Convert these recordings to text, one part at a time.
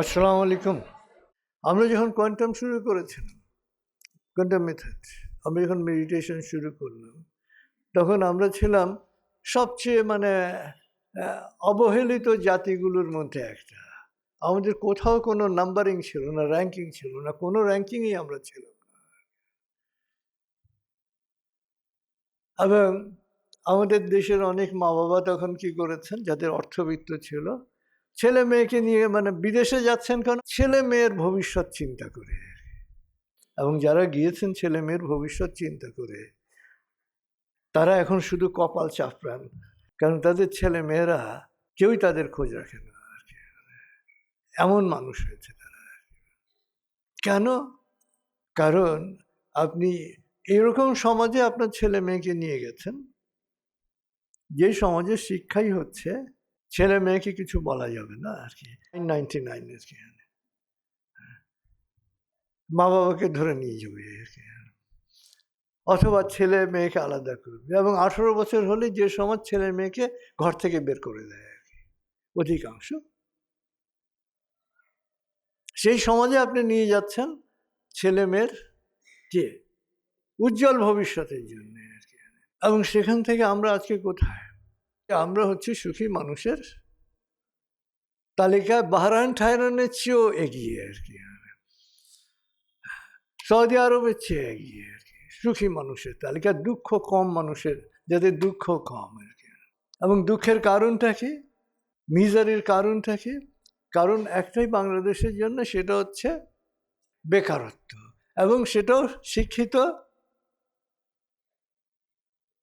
আসসালামু আলাইকুম। আমরা যখন কোয়ান্টাম শুরু করেছিলাম, কোয়ান্টাম মেথড, আমরা যখন মেডিটেশন শুরু করলাম, তখন আমরা ছিলাম সবচেয়ে মানে অবহেলিত জাতিগুলোর মধ্যে একটা। আমাদের কোথাও কোনো নাম্বারিং ছিল না র্যাঙ্কিং ছিল না, কোনো র্যাঙ্কিংই আমরা ছিলাম এবং আমাদের দেশের অনেক মা বাবা তখন কি করেছেন, যাদের অর্থবিত্ত ছিল ছেলে মেয়েকে নিয়ে মানে বিদেশে যাচ্ছেন কেন? ছেলে মেয়ের ভবিষ্যৎ চিন্তা করে। এবং যারা গিয়েছেন ছেলে মেয়ের ভবিষ্যৎ চিন্তা করে, তারা এখন শুধু কপাল চাপড়ান। কারণ তাদের ছেলে মেয়েরা কেউই তাদের খোঁজ রাখে না আর কি। এমন মানুষ হয়েছে তারা কেন? কারণ আপনি এরকম সমাজে আপনার ছেলে মেয়েকে নিয়ে গেছেন, যে সমাজের শিক্ষাই হচ্ছে ছেলে মেয়েকে কিছু বলা যাবে না আর কি। নাইনটি নাইন কি মা বাবাকে ধরে নিয়ে যাবে আর কি। অথবা ছেলে মেয়েকে আলাদা করবে এবং আঠেরো বছর হলে যে সমাজ ছেলে মেয়েকে ঘর থেকে বের করে দেয় আর কি। অধিকাংশ। সেই সমাজে আপনি নিয়ে যাচ্ছেন ছেলে মেয়ের যে উজ্জ্বল ভবিষ্যতের জন্য আর কি। এবং সেখান থেকে আমরা আজকে কোথায়? আমরা হচ্ছে সুখী মানুষের তালিকায় বাহরাইন থাইরানের চেয়েও এগিয়ে আর কি। সৌদি আরবের চেয়ে এগিয়ে আর কি। সুখী মানুষের তালিকা, দুঃখ কম মানুষের, যাদের দুঃখ কম আর কি। এবং দুঃখের কারণটা কি? মিজারির কারণটা কি? কারণ একটাই বাংলাদেশের জন্য, সেটা হচ্ছে বেকারত্ব। এবং সেটাও শিক্ষিত,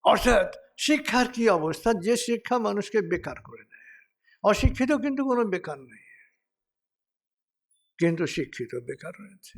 অর্থাৎ শিক্ষার কি অবস্থা? যে শিক্ষা মানুষকে বেকার করে দেয়। অশিক্ষিত কিন্তু কোনো বেকার নেই। কিন্তু শিক্ষিত বেকার রয়েছে।